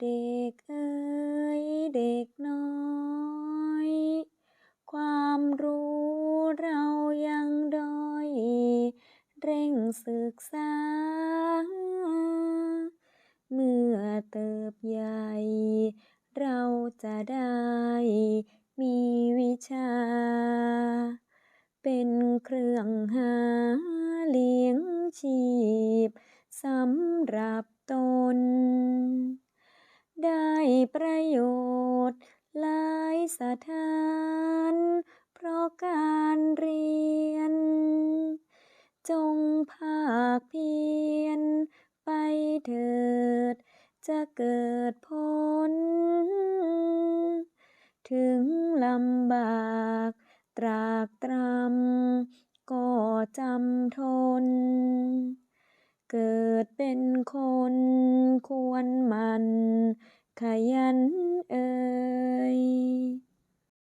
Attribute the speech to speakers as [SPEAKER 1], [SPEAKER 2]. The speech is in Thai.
[SPEAKER 1] เด็กเอ๋ยเด็กน้อย ความรู้เรายังด้อย เร่งศึกษา เมื่อเติบใหญ่ เราจะได้มีวิชา เป็นเครื่องหาเลี้ยงชีพสำหรับตน ได้ ประโยชน์หลายสถาน เพราะการเรียน จงภาคเพียรไปเถิด จะเกิดผล ถึงลำบาก ตรากตรำก็จำทน เกิดเป็นคนควรหมั่น ขยันเอ่ย